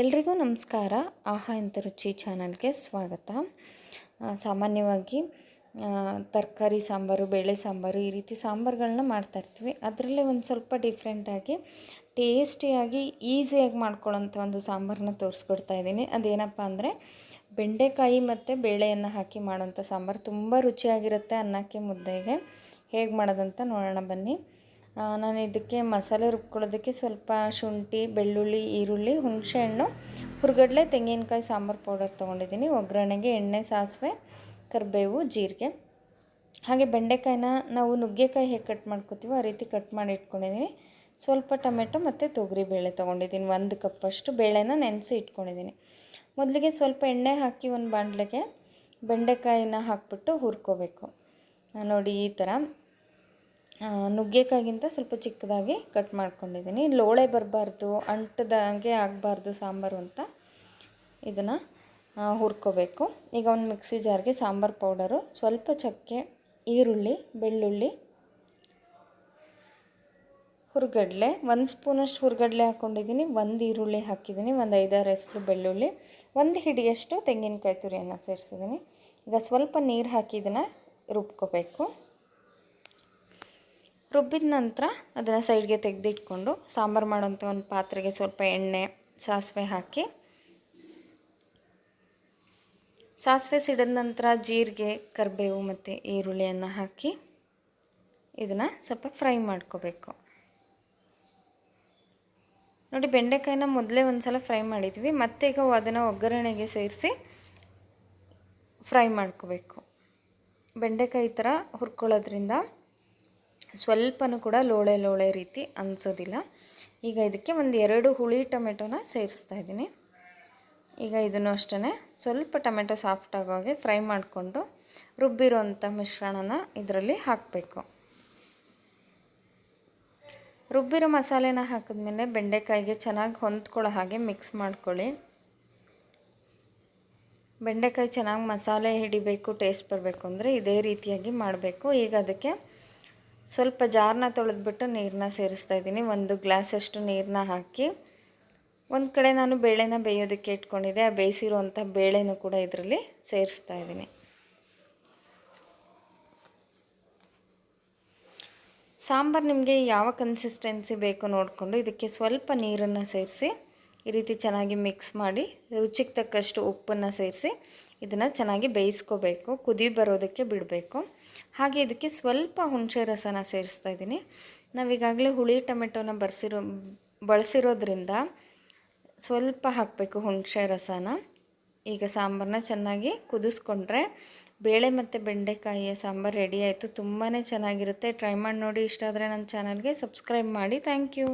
ಎಲ್ರಿಗೂ ನಮಸ್ಕಾರ. ಆಹಾ ಅಂತ ರುಚಿ ಚಾನಲ್ಗೆ ಸ್ವಾಗತ. ಸಾಮಾನ್ಯವಾಗಿ ತರಕಾರಿ ಸಾಂಬಾರು, ಬೇಳೆ ಸಾಂಬಾರು ಈ ರೀತಿ ಸಾಂಬಾರುಗಳನ್ನ ಮಾಡ್ತಾ ಇರ್ತೀವಿ. ಅದರಲ್ಲೇ ಒಂದು ಸ್ವಲ್ಪ ಡಿಫ್ರೆಂಟಾಗಿ ಟೇಸ್ಟಿಯಾಗಿ ಈಸಿಯಾಗಿ ಮಾಡ್ಕೊಳ್ಳೋಂಥ ಒಂದು ಸಾಂಬಾರನ್ನ ತೋರಿಸ್ಕೊಡ್ತಾ ಇದ್ದೀನಿ. ಅದೇನಪ್ಪ ಅಂದರೆ, ಬೆಂಡೆಕಾಯಿ ಮತ್ತು ಬೇಳೆಯನ್ನು ಹಾಕಿ ಮಾಡೋಂಥ ಸಾಂಬಾರು ತುಂಬ ರುಚಿಯಾಗಿರುತ್ತೆ ಅನ್ನಕ್ಕೆ ಮುದ್ದೆಗೆ. ಹೇಗೆ ಮಾಡೋದಂತ ನೋಡೋಣ ಬನ್ನಿ. ನಾನು ಇದಕ್ಕೆ ಮಸಾಲೆ ರುಬ್ಕೊಳ್ಳೋದಕ್ಕೆ ಸ್ವಲ್ಪ ಶುಂಠಿ, ಬೆಳ್ಳುಳ್ಳಿ, ಈರುಳ್ಳಿ ಹುಣಸೆಹಣ್ಣು ಹುರ್ಗಡ್ಲೆ, ತೆಂಗಿನಕಾಯಿ, ಸಾಂಬಾರು ಪೌಡರ್ ತೊಗೊಂಡಿದ್ದೀನಿ. ಒಗ್ಗರಣೆಗೆ ಎಣ್ಣೆ, ಸಾಸಿವೆ, ಕರಿಬೇವು, ಜೀರಿಗೆ. ಹಾಗೆ ಬೆಂಡೆಕಾಯಿನ ನಾವು ನುಗ್ಗೆಕಾಯಿ ಹೇಗೆ ಕಟ್ ಮಾಡ್ಕೋತೀವೋ ಆ ರೀತಿ ಕಟ್ ಮಾಡಿ ಇಟ್ಕೊಂಡಿದ್ದೀನಿ. ಸ್ವಲ್ಪ ಟೊಮೆಟೊ ಮತ್ತು ತೊಗರಿಬೇಳೆ ತೊಗೊಂಡಿದ್ದೀನಿ, ಒಂದು ಕಪ್ಪಷ್ಟು ಬೇಳೆನ ನೆನೆಸಿ ಇಟ್ಕೊಂಡಿದ್ದೀನಿ. ಮೊದಲಿಗೆ ಸ್ವಲ್ಪ ಎಣ್ಣೆ ಹಾಕಿ ಒಂದು ಬಾಣಲೆಗೆ ಬೆಂಡೆಕಾಯಿನ ಹಾಕ್ಬಿಟ್ಟು ಹುರ್ಕೋಬೇಕು. ನೋಡಿ ಈ ಥರ. ನುಗ್ಗೆಕಾಯಿಗಿಂತ ಸ್ವಲ್ಪ ಚಿಕ್ಕದಾಗಿ ಕಟ್ ಮಾಡ್ಕೊಂಡಿದ್ದೀನಿ. ಲೋಳೆ ಬರಬಾರ್ದು ಅಂಟದಂಗೆ ಆಗಬಾರ್ದು ಸಾಂಬಾರು ಅಂತ ಇದನ್ನು ಹುರ್ಕೋಬೇಕು. ಈಗ ಒಂದು ಮಿಕ್ಸಿ ಜಾರ್ಗೆ ಸಾಂಬಾರು ಪೌಡರು, ಸ್ವಲ್ಪ ಚಕ್ಕೆ, ಈರುಳ್ಳಿ, ಬೆಳ್ಳುಳ್ಳಿ, ಹುರ್ಗಡ್ಲೆ. ಒಂದು ಸ್ಪೂನಷ್ಟು ಹುರ್ಗಡ್ಲೆ ಹಾಕ್ಕೊಂಡಿದ್ದೀನಿ ಒಂದು ಈರುಳ್ಳಿ ಹಾಕಿದ್ದೀನಿ. ಒಂದು ಐದಾರು ಎಸ್ಲು ಬೆಳ್ಳುಳ್ಳಿ. ಒಂದು ಹಿಡಿಯಷ್ಟು ತೆಂಗಿನಕಾಯಿ ತುರಿಯನ್ನು ಸೇರಿಸಿದ್ದೀನಿ. ಈಗ ಸ್ವಲ್ಪ ನೀರು ಹಾಕಿ ಇದನ್ನು ರುಬ್ಕೋಬೇಕು. ರುಬ್ಬಿದ ನಂತರ ಅದನ್ನು ಸೈಡ್ಗೆ ತೆಗೆದಿಟ್ಕೊಂಡು ಸಾಂಬಾರು ಮಾಡೋಂಥ ಒಂದು ಪಾತ್ರೆಗೆ ಸ್ವಲ್ಪ ಎಣ್ಣೆ, ಸಾಸಿವೆ ಹಾಕಿ. ಸಾಸಿವೆ ಸಿಡಿದ ನಂತರ ಜೀರಿಗೆ, ಕರಿಬೇವು ಮತ್ತು ಈರುಳ್ಳಿಯನ್ನು ಹಾಕಿ ಇದನ್ನು ಸ್ವಲ್ಪ ಫ್ರೈ ಮಾಡ್ಕೋಬೇಕು. ನೋಡಿ, ಬೆಂಡೆಕಾಯಿನ ಮೊದಲೇ ಒಂದು ಸಲ ಫ್ರೈ ಮಾಡಿದ್ವಿ, ಮತ್ತೆ ಈಗ ಅದನ್ನು ಒಗ್ಗರಣೆಗೆ ಸೇರಿಸಿ ಫ್ರೈ ಮಾಡ್ಕೋಬೇಕು. ಬೆಂಡೆಕಾಯಿ ಥರ ಹುರ್ಕೊಳ್ಳೋದ್ರಿಂದ ಸ್ವಲ್ಪನೂ ಕೂಡ ಲೋಳೆ ಲೋಳೆ ರೀತಿ ಅನಿಸೋದಿಲ್ಲ. ಈಗ ಇದಕ್ಕೆ ಒಂದು ಎರಡು ಹುಳಿ ಟೊಮೆಟೊನ ಸೇರಿಸ್ತಾ ಇದ್ದೀನಿ. ಈಗ ಇದನ್ನು ಅಷ್ಟೇ ಸ್ವಲ್ಪ ಟೊಮೆಟೊ ಸಾಫ್ಟ್ ಆಗೋಗೆ ಫ್ರೈ ಮಾಡಿಕೊಂಡು ರುಬ್ಬಿರೋಂಥ ಮಿಶ್ರಣನ ಇದರಲ್ಲಿ ಹಾಕಬೇಕು. ರುಬ್ಬಿರೋ ಮಸಾಲೆನ ಹಾಕಿದ್ಮೇಲೆ ಬೆಂಡೆಕಾಯಿಗೆ ಚೆನ್ನಾಗಿ ಹೊಂದ್ಕೊಳ್ಳೋ ಹಾಗೆ ಮಿಕ್ಸ್ ಮಾಡ್ಕೊಳ್ಳಿ. ಬೆಂಡೆಕಾಯಿ ಚೆನ್ನಾಗಿ ಮಸಾಲೆ ಹಿಡಿಬೇಕು, ಟೇಸ್ಟ್ ಬರಬೇಕು ಅಂದರೆ ಇದೇ ರೀತಿಯಾಗಿ ಮಾಡಬೇಕು. ಈಗ ಅದಕ್ಕೆ ಸ್ವಲ್ಪ ಜಾರನ್ನ ತೊಳೆದ್ಬಿಟ್ಟು ನೀರನ್ನ ಸೇರಿಸ್ತಾ ಇದ್ದೀನಿ. ಒಂದು ಗ್ಲಾಸಷ್ಟು ನೀರನ್ನ ಹಾಕಿ ಒಂದು ಕಡೆ ನಾನು ಬೇಳೆನ ಬೇಯೋದಕ್ಕೆ ಇಟ್ಕೊಂಡಿದ್ದೆ. ಆ ಬೇಯಿಸಿರುವಂಥ ಬೇಳೆನೂ ಕೂಡ ಇದರಲ್ಲಿ ಸೇರಿಸ್ತಾ ಇದ್ದೀನಿ. ಸಾಂಬಾರು ನಿಮಗೆ ಯಾವ ಕನ್ಸಿಸ್ಟೆನ್ಸಿ ಬೇಕು ನೋಡಿಕೊಂಡು ಇದಕ್ಕೆ ಸ್ವಲ್ಪ ನೀರನ್ನು ಸೇರಿಸಿ ಈ ರೀತಿ ಚೆನ್ನಾಗಿ ಮಿಕ್ಸ್ ಮಾಡಿ, ರುಚಿಗೆ ತಕ್ಕಷ್ಟು ಉಪ್ಪನ್ನು ಸೇರಿಸಿ ಇದನ್ನು ಚೆನ್ನಾಗಿ ಬೇಯಿಸ್ಕೋಬೇಕು, ಕುದಿ ಬರೋದಕ್ಕೆ ಬಿಡಬೇಕು. ಹಾಗೆ ಇದಕ್ಕೆ ಸ್ವಲ್ಪ ಹುಣಸೆ ರಸನ ಸೇರಿಸ್ತಾ ಇದ್ದೀನಿ. ನಾವೀಗಾಗಲೇ ಹುಳಿ ಟೊಮೆಟೊನ ಬರ್ಸಿರೋ, ಬಳಸಿರೋದ್ರಿಂದ ಸ್ವಲ್ಪ ಹಾಕಬೇಕು ಹುಣಸೆ ರಸನ. ಈಗ ಸಾಂಬಾರನ್ನ ಚೆನ್ನಾಗಿ ಕುದಿಸ್ಕೊಂಡ್ರೆ ಬೇಳೆ ಮತ್ತು ಬೆಂಡೆಕಾಯಿಯ ಸಾಂಬಾರು ರೆಡಿ ಆಯಿತು. ತುಂಬಾ ಚೆನ್ನಾಗಿರುತ್ತೆ. ಟ್ರೈ ಮಾಡಿ ನೋಡಿ. ಇಷ್ಟ ಆದರೆ ನನ್ನ ಚಾನಲ್ಗೆ ಸಬ್ಸ್ಕ್ರೈಬ್ ಮಾಡಿ. Thank you